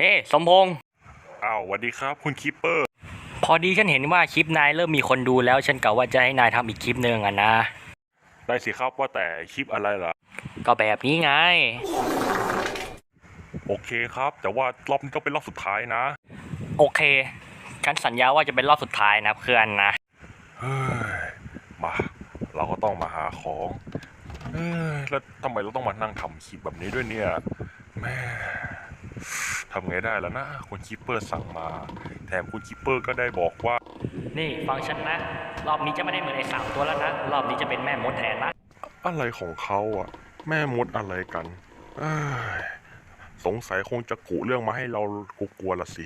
เฮ้ สมพงษ์อ้าวสวัสดีครับ คุณคิปเปอร์ พอดีฉันเห็นว่าคลิปนายเริ่มมีคนดูแล้ว ฉันกะว่าจะให้นายทำอีกคลิปหนึ่งอะนะ ได้สิครับว่าแต่คลิปอะไรล่ะ ก็แบบนี้ไง โอเคครับ แต่ว่ารอบนี้ต้องเป็นรอบสุดท้ายนะโอเค ฉันสัญญาว่าจะเป็นรอบสุดท้ายนะเพื่อนนะ เฮ้ยมา เราก็ต้องมาหาของเอ้ยแล้วทำไมเราต้องมานั่งทำคลิปแบบนี้ด้วยเนี่ยแม่ ทำไงได้แล้วนะคุณคิปเปอร์สั่งมา แถมคุณคิปเปอร์ก็ได้บอกว่า นี่ฟังฉันนะ รอบนี้จะไม่ได้เหมือนไอ้สามตัวแล้วนะ รอบนี้จะเป็นแม่มดแทนนะ อะไรของเขาอะ แม่มดอะไรกันเอ้ยสงสัยคงจะกุเรื่องมาให้เรากลัวๆละสิ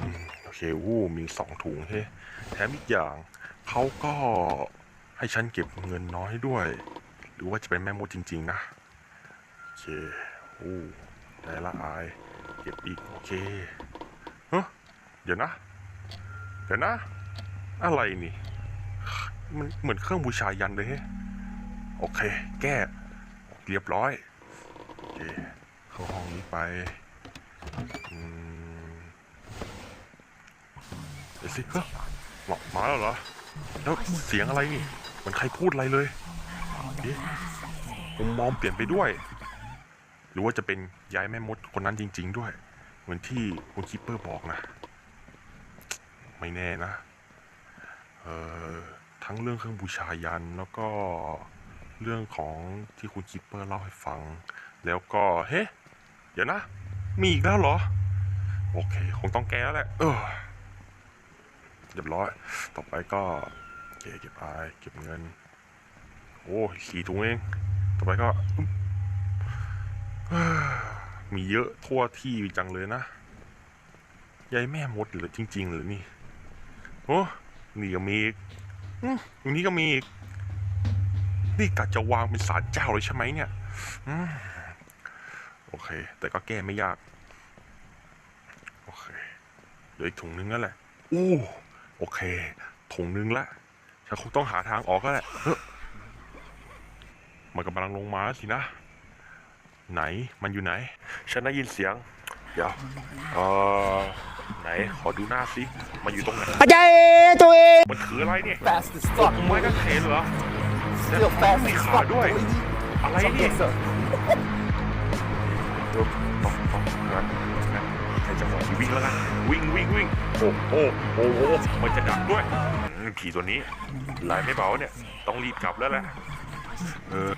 อืมโอเควู้มีสองถุงเฮ้แถมอีกอย่างเขาก็ให้ฉันเก็บเงินน้อยด้วย หรือว่าจะเป็นแม่มดจริง ๆ นะ โอเค อู้ ได้ละอาย เก็บอีก โอเคเฮ้ยเดี๋ยวนะ เดี๋ยวนะ อะไรนี่ มันเหมือนเครื่องบูชายันเลยฮ้โอเค แก้เรียบร้อย โอเค เข้าห้องนี้ไปเดี๋ยวสิเฮ้ยมามาแล้วเหรอ แล้วเสียงอะไรนี่เหมือนใครพูดอะไรเลยเอ๊ะมุมมองเปลี่ยนไปด้วย หรือว่าจะเป็นย้ายแม่มดคนนั้นจริง ๆ ด้วย เหมือนที่คุณคิปเปอร์บอกนะ ไม่แน่นะ เอ่อ ทั้งเรื่องเครื่องบูชายันแล้วก็เรื่องของที่คุณคิปเปอร์เล่าให้ฟัง แล้วก็ เฮ้ เดี๋ยวนะ มีอีกแล้วเหรอ โอเค คงต้องแก้แล้วแหละ เออเรียบร้อย ต่อไปก็เก็บเก็บอายเก็บเงิน โอ้ยสี่ถุงเอง ต่อไปก็ มีเยอะทั่วที่จังเลยนะยายแม่มดหรือจริงๆหรือนี่ โอ้นี่ก็มีอีกอืมตรงนี้ก็มีอีก นี่กะจะวางเป็นศาลเจ้าเลยใช่ไหมเนี่ยอืมโอเค แต่ก็แก้ไม่ยาก โอเคเหลืออีกถุงนึงนั่นแหละ อู้โอเค ถุงนึงละฉันคงต้องหาทางออกก็แหละมันกำลังลงมาสินะ ไหนมันอยู่ไหน ฉันได้ยินเสียง เดี๋ยวเออไหนขอดูหน้าสิมันอยู่ตรงไหนอาจารย์ตัวเองมันถืออะไรเนี่ย fast as fuck ไม้กางเขนเหรอ still fast มี as ขา fuck ด้วย อะไรเนี่ย sir เออต้องต้องงั้นงั้นใช้จังหวะที่วิ่งแล้วนะวิ่งวิ่งวิ่งโอ้โหโอ้โหมันจะดักด้วยอืมผีตัวนี้ลายไม่เบาเนี่ยต้องรีบกลับแล้วแหละเออ